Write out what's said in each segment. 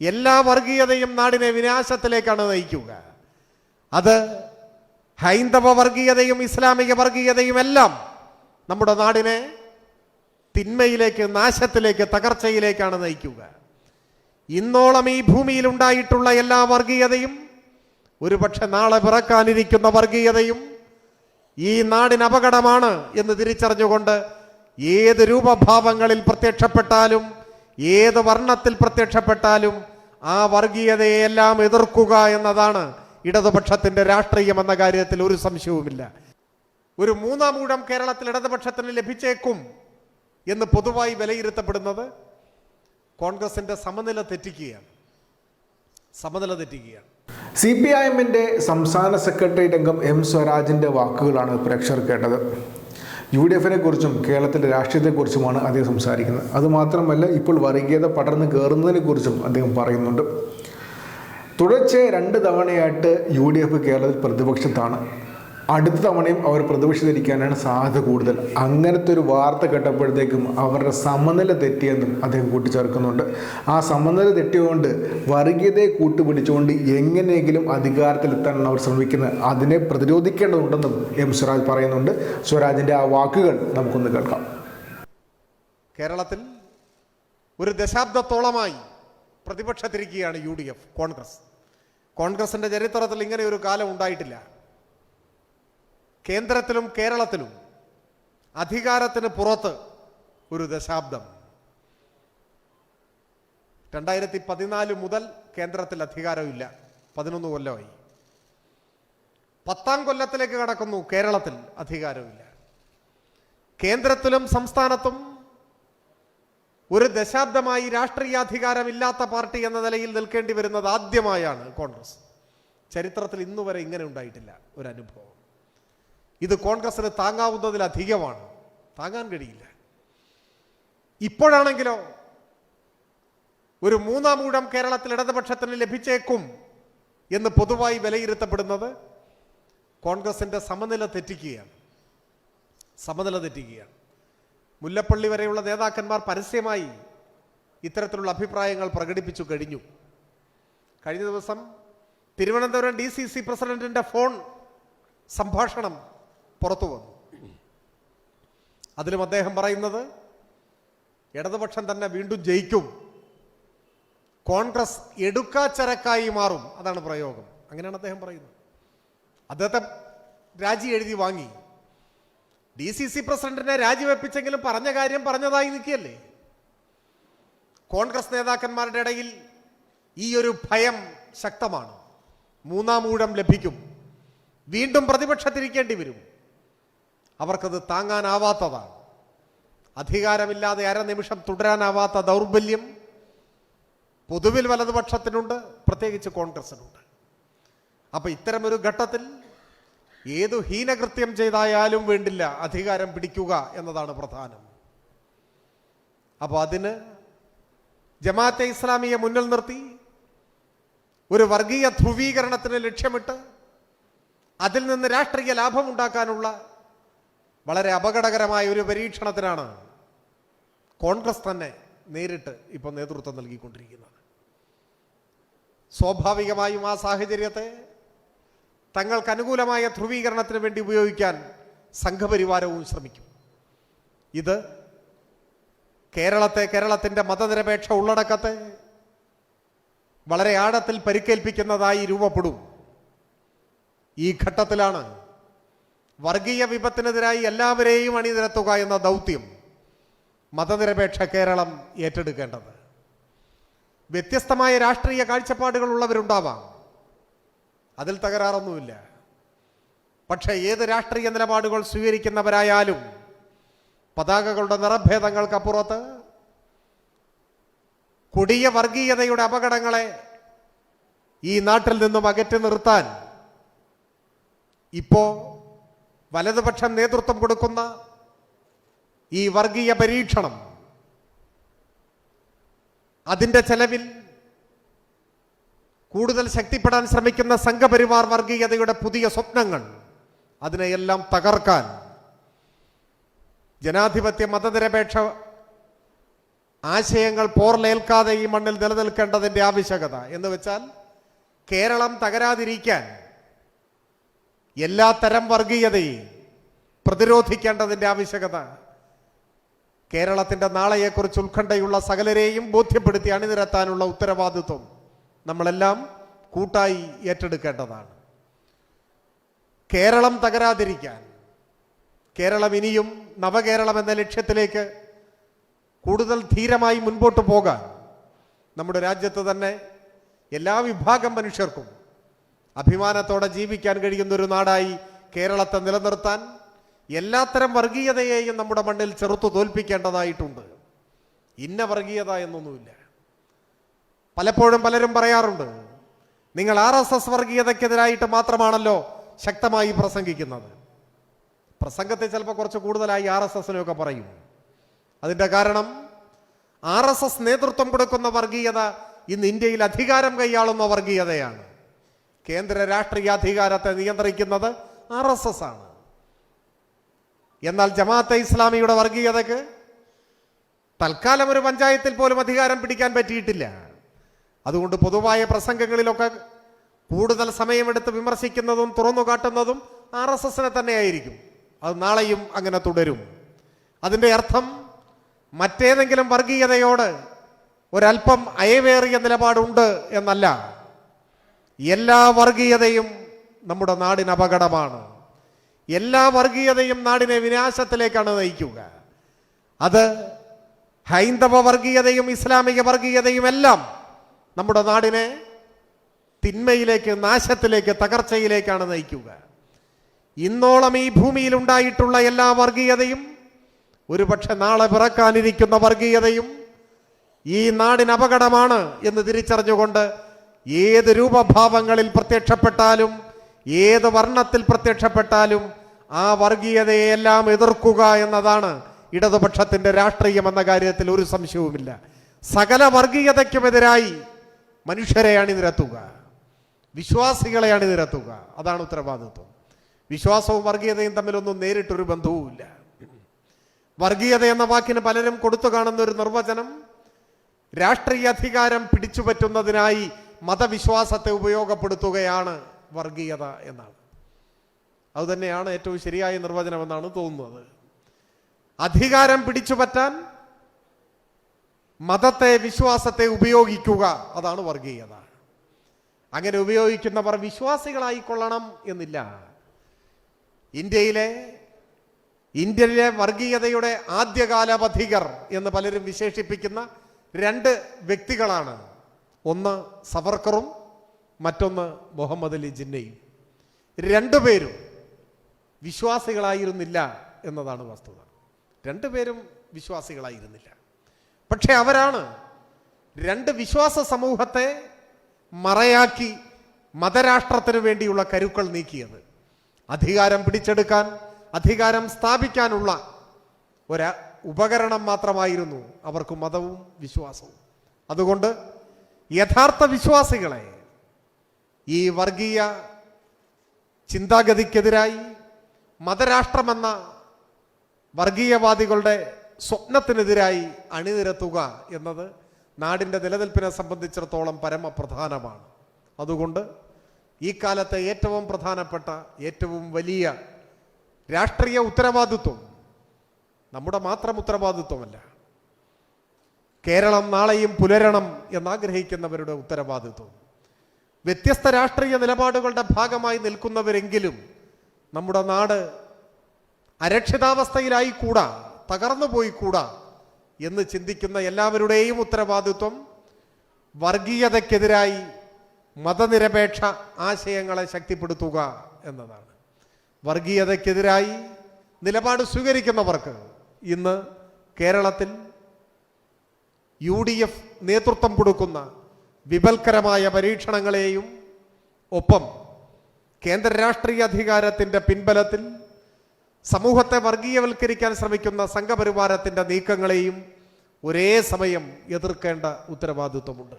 എല്ലാ വർഗീയതയും നാടിനെ വിനാശത്തിലേക്കാണ് നയിക്കുക. അത് ഹൈന്ദവ വർഗീയതയും ഇസ്ലാമിക വർഗീയതയും എല്ലാം നമ്മുടെ നാടിനെ തിന്മയിലേക്ക് നാശത്തിലേക്ക് തകർച്ചയിലേക്കാണ് നയിക്കുക. ഇന്നോളം ഈ ഭൂമിയിൽ ഉണ്ടായിട്ടുള്ള എല്ലാ വർഗീയതയും ഒരുപക്ഷെ നാളെ പിറക്കാനിരിക്കുന്ന വർഗീയതയും ഈ നാടിന് അപകടമാണ് എന്ന് തിരിച്ചറിഞ്ഞുകൊണ്ട് ഏത് രൂപഭാവങ്ങളിൽ പ്രത്യക്ഷപ്പെട്ടാലും ഏത് വർണത്തിൽ പ്രത്യക്ഷപ്പെട്ടാലും ആ വർഗീയതയെല്ലാം എതിർക്കുക എന്നതാണ് ഇടതുപക്ഷത്തിന്റെ രാഷ്ട്രീയം എന്ന കാര്യത്തിൽ ഒരു സംശയവുമില്ല. ഒരു മൂന്നാം ഊഴം കേരളത്തിൽ ഇടതുപക്ഷത്തിന് ലഭിച്ചേക്കും എന്ന് പൊതുവായി വിലയിരുത്തപ്പെടുന്നത് കോൺഗ്രസിന്റെ സമനില തെറ്റിക്കുകയാണ്. സമനില തെറ്റിക്കുകയാണ്. സി പി ഐ എമ്മിന്റെ സംസ്ഥാന സെക്രട്ടറി രംഗം എം സ്വരാജിന്റെ വാക്കുകളാണ് പ്രേക്ഷകർ കേട്ടത്. യു ഡി എഫിനെ കുറിച്ചും കേരളത്തിലെ രാഷ്ട്രീയത്തെക്കുറിച്ചുമാണ് അദ്ദേഹം സംസാരിക്കുന്നത്. അതുമാത്രമല്ല ഇപ്പോൾ വർഗീയത പടർന്ന് കയറുന്നതിനെ കുറിച്ചും അദ്ദേഹം പറയുന്നുണ്ട്. തുടർച്ചയായി രണ്ട് തവണയായിട്ട് യു ഡി എഫ് കേരളത്തിൽ പ്രതിപക്ഷത്താണ്. അടുത്ത തവണയും അവർ പ്രതിപക്ഷത്തിരിക്കാനാണ് സാധ്യത കൂടുതൽ. അങ്ങനത്തെ ഒരു വാർത്ത കേട്ടപ്പോഴത്തേക്കും അവരുടെ സമനില തെറ്റിയെന്നും അദ്ദേഹം കൂട്ടിച്ചേർക്കുന്നുണ്ട്. ആ സമനില തെറ്റിയുകൊണ്ട് വർഗീയതയെ കൂട്ടുപിടിച്ചുകൊണ്ട് എങ്ങനെയെങ്കിലും അധികാരത്തിലെത്താനാണ് അവർ ശ്രമിക്കുന്നത്. അതിനെ പ്രതിരോധിക്കേണ്ടതുണ്ടെന്നും എം സ്വരാജ് പറയുന്നുണ്ട്. സ്വരാജിന്റെ ആ വാക്കുകൾ നമുക്കൊന്ന് കേൾക്കാം. കേരളത്തിൽ ഒരു ദശാബ്ദത്തോളമായി പ്രതിപക്ഷത്തിരിക്കുകയാണ് യു ഡി എഫ് കോൺഗ്രസ്. കോൺഗ്രസിന്റെ ചരിത്രത്തിൽ ഇങ്ങനെ ഒരു കാലം ഉണ്ടായിട്ടില്ല. കേന്ദ്രത്തിലും കേരളത്തിലും അധികാരത്തിന് പുറത്ത് ഒരു ദശാബ്ദം. രണ്ടായിരത്തി പതിനാല് മുതൽ കേന്ദ്രത്തിൽ അധികാരമില്ല. പതിനൊന്ന് കൊല്ലമായി. പത്താം കൊല്ലത്തിലേക്ക് കടക്കുന്നു. കേരളത്തിൽ അധികാരമില്ല. കേന്ദ്രത്തിലും സംസ്ഥാനത്തും ഒരു ദശാബ്ദമായി രാഷ്ട്രീയാധികാരമില്ലാത്ത പാർട്ടി എന്ന നിലയിൽ നിൽക്കേണ്ടി വരുന്നത് ആദ്യമായാണ് കോൺഗ്രസ്. ചരിത്രത്തിൽ ഇന്നുവരെ ഇങ്ങനെ ഉണ്ടായിട്ടില്ല ഒരു അനുഭവം. ഇത് കോൺഗ്രസിന് താങ്ങാവുന്നതിലധികമാണ് താങ്ങാൻ കഴിയില്ല. ഇപ്പോഴാണെങ്കിലോ ഒരു മൂന്നാം ഊഴം കേരളത്തിൽ ഇടതുപക്ഷത്തിന് ലഭിച്ചേക്കും എന്ന് പൊതുവായി വിലയിരുത്തപ്പെടുന്നത് കോൺഗ്രസിന്റെ സമനില തെറ്റിക്കുകയാണ്. സമനില തെറ്റിക്കുകയാണ്. മുല്ലപ്പള്ളി വരെയുള്ള നേതാക്കന്മാർ പരസ്യമായി ഇത്തരത്തിലുള്ള അഭിപ്രായങ്ങൾ പ്രകടിപ്പിച്ചു കഴിഞ്ഞു. കഴിഞ്ഞ ദിവസം തിരുവനന്തപുരം ഡി സി സി പ്രസിഡന്റിന്റെ ഫോൺ സംഭാഷണം പുറത്തു വന്നു. അതിലും അദ്ദേഹം പറയുന്നത് ഇടതുപക്ഷം തന്നെ വീണ്ടും ജയിക്കും. കോൺഗ്രസ് എടുക്കാച്ചരക്കായി മാറും. അതാണ് പ്രയോഗം. അങ്ങനെയാണ് അദ്ദേഹം പറയുന്നത്. അദ്ദേഹത്തെ രാജി എഴുതി വാങ്ങി. ഡി സി സി പ്രസിഡന്റിനെ രാജിവെപ്പിച്ചെങ്കിലും പറഞ്ഞ കാര്യം പറഞ്ഞതായി നിൽക്കുകയല്ലേ? കോൺഗ്രസ് നേതാക്കന്മാരുടെ ഇടയിൽ ഈ ഒരു ഭയം ശക്തമാണ്. മൂന്നാം ഊഴം ലഭിക്കും. വീണ്ടും പ്രതിപക്ഷത്തിരിക്കേണ്ടി വരും. അവർക്കത് താങ്ങാനാവാത്തതാണ്. അധികാരമില്ലാതെ അരനിമിഷം തുടരാനാവാത്ത ദൗർബല്യം പൊതുവിൽ വലതുപക്ഷത്തിനുണ്ട് പ്രത്യേകിച്ച് കോൺഗ്രസിനുണ്ട്. അപ്പൊ ഇത്തരമൊരു ഘട്ടത്തിൽ ഏതു ഹീനകൃത്യം ചെയ്തായാലും വേണ്ടില്ല അധികാരം പിടിക്കുക എന്നതാണ് പ്രധാനം. അപ്പോൾ അതിന് ജമാഅത്തെ ഇസ്ലാമിയെ മുന്നിൽ നിർത്തി ഒരു വർഗീയ ധ്രുവീകരണത്തിന് ലക്ഷ്യമിട്ട് അതിൽ നിന്ന് രാഷ്ട്രീയ ലാഭമുണ്ടാക്കാനുള്ള വളരെ അപകടകരമായ ഒരു പരീക്ഷണത്തിനാണ് കോൺഗ്രസ് തന്നെ നേരിട്ട് ഇപ്പോൾ നേതൃത്വം നൽകിക്കൊണ്ടിരിക്കുന്നത്. സ്വാഭാവികമായും ആ സാഹചര്യത്തെ തങ്ങൾക്ക് അനുകൂലമായ ധ്രുവീകരണത്തിന് വേണ്ടി ഉപയോഗിക്കാൻ സംഘപരിവാരവും ശ്രമിക്കും. ഇത് കേരളത്തെ കേരളത്തിന്റെ മതനിരപേക്ഷ ഉള്ളടക്കത്തെ വളരെ ആഴത്തിൽ പരിക്കേൽപ്പിക്കുന്നതായി രൂപപ്പെടും. ഈ ഘട്ടത്തിലാണ് വർഗീയ വിപത്തിനെതിരായി എല്ലാവരെയും അണിനിരത്തുക എന്ന ദൗത്യം മതനിരപേക്ഷ കേരളം ഏറ്റെടുക്കേണ്ടത്. വ്യത്യസ്തമായ രാഷ്ട്രീയ കാഴ്ചപ്പാടുകൾ ഉള്ളവരുണ്ടാവാം. അതിൽ തകരാറൊന്നുമില്ല. പക്ഷേ ഏത് രാഷ്ട്രീയ നിലപാടുകൾ സ്വീകരിക്കുന്നവരായാലും പതാകകളുടെ നിറഭേദങ്ങൾക്കപ്പുറത്ത് കൊടിയ വർഗീയതയുടെ അപകടങ്ങളെ ഈ നാട്ടിൽ നിന്നും അകറ്റി നിർത്താൻ ഇപ്പോ വലതുപക്ഷം നേതൃത്വം കൊടുക്കുന്ന ഈ വർഗീയ പരീക്ഷണം അതിന്റെ ചെലവിൽ കൂടുതൽ ശക്തിപ്പെടാൻ ശ്രമിക്കുന്ന സംഘപരിവാർ വർഗീയതയുടെ പുതിയ സ്വപ്നങ്ങൾ അതിനെയെല്ലാം തകർക്കാൻ ജനാധിപത്യ മതനിരപേക്ഷ ആശയങ്ങൾ പോർലേൽക്കാതെ ഈ മണ്ണിൽ നിലനിൽക്കേണ്ടതിന്റെ ആവശ്യകത എന്ന് വെച്ചാൽ കേരളം തകരാതിരിക്കാൻ എല്ലാ തരം വർഗീയതയും പ്രതിരോധിക്കേണ്ടതിന്റെ ആവശ്യകത. കേരളത്തിന്റെ നാളെയെക്കുറിച്ച് ഉത്കണ്ഠയുള്ള സകലരെയും ബോധ്യപ്പെടുത്തി അണിനിരത്താനുള്ള ഉത്തരവാദിത്വം നമ്മളെല്ലാം കൂട്ടായി ഏറ്റെടുക്കേണ്ടതാണ്. കേരളം തകരാതിരിക്കാൻ കേരളം ഇനിയും നവകേരളം എന്ന ലക്ഷ്യത്തിലേക്ക് കൂടുതൽ ധീരമായി മുൻപോട്ട് പോകാൻ നമ്മുടെ രാജ്യത്ത് തന്നെ എല്ലാ വിഭാഗം മനുഷ്യർക്കും അഭിമാനത്തോടെ ജീവിക്കാൻ കഴിയുന്ന ഒരു നാടായി കേരളത്തെ നിലനിർത്താൻ എല്ലാത്തരം വർഗീയതയെയും നമ്മുടെ മണ്ണിൽ ചെറുത്തു തോൽപ്പിക്കേണ്ടതായിട്ടുണ്ട്. ഇന്ന വർഗീയത എന്നൊന്നുമില്ല. പലപ്പോഴും പലരും പറയാറുണ്ട് നിങ്ങൾ ആർ എസ് എസ് വർഗീയതയ്ക്കെതിരായിട്ട് മാത്രമാണല്ലോ ശക്തമായി പ്രസംഗിക്കുന്നത്. പ്രസംഗത്തെ ചിലപ്പോൾ കുറച്ച് കൂടുതലായി ആർ എസ് എസിനൊക്കെ പറയും. അതിന്റെ കാരണം ആർ എസ് എസ് നേതൃത്വം കൊടുക്കുന്ന വർഗീയത ഇന്ന് ഇന്ത്യയിൽ അധികാരം കൈയാളുന്ന വർഗീയതയാണ്. കേന്ദ്ര രാഷ്ട്രീയ അധികാരത്തെ നിയന്ത്രിക്കുന്നത് ആർ എസ് എസ് ആണ്. എന്നാൽ ജമാഅത്തെ ഇസ്ലാമിയുടെ വർഗീയതക്ക് തൽക്കാലം ഒരു പഞ്ചായത്തിൽ പോലും അധികാരം പിടിക്കാൻ പറ്റിയിട്ടില്ല. അതുകൊണ്ട് പൊതുവായ പ്രസംഗങ്ങളിലൊക്കെ കൂടുതൽ സമയമെടുത്ത് വിമർശിക്കുന്നതും തുറന്നു കാട്ടുന്നതും ആർ എസ് എസിനെ തന്നെയായിരിക്കും. അത് നാളെയും അങ്ങനെ തുടരും. അതിന്റെ അർത്ഥം മറ്റേതെങ്കിലും വർഗീയതയോട് ഒരല്പം അയവേറിയ നിലപാടുണ്ട് എന്നല്ല. എല്ലാ വർഗീയതയും നമ്മുടെ നാടിന് അപകടമാണ്. എല്ലാ വർഗീയതയും നാടിനെ വിനാശത്തിലേക്കാണ് നയിക്കുക. അത് ഹൈന്ദവ വർഗീയതയും ഇസ്ലാമിക വർഗീയതയും എല്ലാം നമ്മുടെ നാടിനെ തിന്മയിലേക്ക് നാശത്തിലേക്ക് തകർച്ചയിലേക്കാണ് നയിക്കുക. ഇന്നോളം ഈ ഭൂമിയിൽ ഉണ്ടായിട്ടുള്ള എല്ലാ വർഗീയതയും ഒരുപക്ഷെ നാളെ പിറക്കാനിരിക്കുന്ന വർഗീയതയും ഈ നാടിന് അപകടമാണ് എന്ന് തിരിച്ചറിഞ്ഞുകൊണ്ട് ഏത് രൂപഭാവങ്ങളിൽ പ്രത്യക്ഷപ്പെട്ടാലും ഏത് വർണത്തിൽ പ്രത്യക്ഷപ്പെട്ടാലും ആ വർഗീയതയെല്ലാം എതിർക്കുക എന്നതാണ് ഇടതുപക്ഷത്തിന്റെ രാഷ്ട്രീയം എന്ന കാര്യത്തിൽ ഒരു സംശയവുമില്ല. സകല വർഗീയതയ്ക്കുമെതിരായി മനുഷ്യരെ അണിനിരത്തുക. വിശ്വാസികളെ അണിനിരത്തുക. അതാണ് ഉത്തരവാദിത്വം. വിശ്വാസവും വർഗീയതയും തമ്മിലൊന്നും നേരിട്ടൊരു ബന്ധവുമില്ല. വർഗീയത എന്ന വാക്കിന് പലരും കൊടുത്തു കാണുന്ന ഒരു നിർവചനം രാഷ്ട്രീയ അധികാരം പിടിച്ചുപറ്റുന്നതിനായി മതവിശ്വാസത്തെ ഉപയോഗപ്പെടുത്തുകയാണ് വർഗീയത എന്നാണ്. അതുതന്നെയാണ് ഏറ്റവും ശരിയായ നിർവചനമെന്നാണ് തോന്നുന്നത്. അധികാരം പിടിച്ചുപറ്റാൻ മതത്തെ വിശ്വാസത്തെ ഉപയോഗിക്കുക അതാണ് വർഗീയത. അങ്ങനെ ഉപയോഗിക്കുന്നവർ വിശ്വാസികളായിക്കൊള്ളണം എന്നില്ല. ഇന്ത്യയിലെ ഇന്ത്യയിലെ വർഗീയതയുടെ ആദ്യകാല പഥികർ എന്ന് പലരും വിശേഷിപ്പിക്കുന്ന രണ്ട് വ്യക്തികളാണ് ഒന്ന് സവർക്കറും മറ്റൊന്ന് മുഹമ്മദ് അലി ജിന്നയും. രണ്ടുപേരും വിശ്വാസികളായിരുന്നില്ല എന്നതാണ് വസ്തുത. രണ്ടുപേരും വിശ്വാസികളായിരുന്നില്ല. പക്ഷെ അവരാണ് രണ്ട് വിശ്വാസ സമൂഹത്തെ മറയാക്കി മതരാഷ്ട്രത്തിന് വേണ്ടിയുള്ള കരുക്കൾ നീക്കിയത്. അധികാരം പിടിച്ചെടുക്കാൻ അധികാരം സ്ഥാപിക്കാനുള്ള ഒരു ഉപകരണം മാത്രമായിരുന്നു അവർക്ക് മതവും വിശ്വാസവും. അതുകൊണ്ട് യഥാർത്ഥ വിശ്വാസികളെ ഈ വർഗീയ ചിന്താഗതിക്കെതിരായി മതരാഷ്ട്രമെന്ന വർഗീയവാദികളുടെ സ്വപ്നത്തിനെതിരായി അണിനിരത്തുക എന്നത് നാടിന്റെ നിലനിൽപ്പിനെ സംബന്ധിച്ചിടത്തോളം പരമപ്രധാനമാണ്. അതുകൊണ്ട് ഈ കാലത്തെ ഏറ്റവും പ്രധാനപ്പെട്ട ഏറ്റവും വലിയ രാഷ്ട്രീയ ഉത്തരവാദിത്വം നമ്മുടെ മാത്രം ഉത്തരവാദിത്വമല്ല കേരളം നാളെയും പുലരണം എന്നാഗ്രഹിക്കുന്നവരുടെ ഉത്തരവാദിത്വം. വ്യത്യസ്ത രാഷ്ട്രീയ നിലപാടുകളുടെ ഭാഗമായി നിൽക്കുന്നവരെങ്കിലും നമ്മുടെ നാട് അരക്ഷിതാവസ്ഥയിലായി കൂടാ തകർന്നു പോയി കൂടാ എന്ന് ചിന്തിക്കുന്ന എല്ലാവരുടെയും ഉത്തരവാദിത്വം വർഗീയതയ്ക്കെതിരായി മതനിരപേക്ഷ ആശയങ്ങളെ ശക്തിപ്പെടുത്തുക എന്നതാണ്. വർഗീയതയ്ക്കെതിരായി നിലപാട് സ്വീകരിക്കുന്നവർക്ക് ഇന്ന് കേരളത്തിൽ യു ഡി എഫ് നേതൃത്വം കൊടുക്കുന്ന വിപൽക്കരമായ പരീക്ഷണങ്ങളെയും ഒപ്പം കേന്ദ്ര രാഷ്ട്രീയ അധികാരത്തിന്റെ പിൻബലത്തിൽ സമൂഹത്തെ വർഗീയവൽക്കരിക്കാൻ ശ്രമിക്കുന്ന സംഘപരിവാരത്തിന്റെ നീക്കങ്ങളെയും ഒരേ സമയം എതിർക്കേണ്ട ഉത്തരവാദിത്വമുണ്ട്.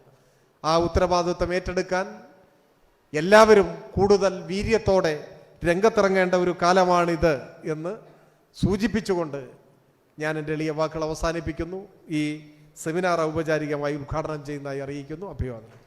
ആ ഉത്തരവാദിത്വം ഏറ്റെടുക്കാൻ എല്ലാവരും കൂടുതൽ വീര്യത്തോടെ രംഗത്തിറങ്ങേണ്ട ഒരു കാലമാണിത് എന്ന് സൂചിപ്പിച്ചുകൊണ്ട് ഞാൻ എന്റെ എളിയ വാക്കുകൾ അവസാനിപ്പിക്കുന്നു. ഈ സെമിനാർ ഔപചാരികമായി ഉദ്ഘാടനം ചെയ്യുന്നതായി അറിയിക്കുന്നു. അഭിവാദനം.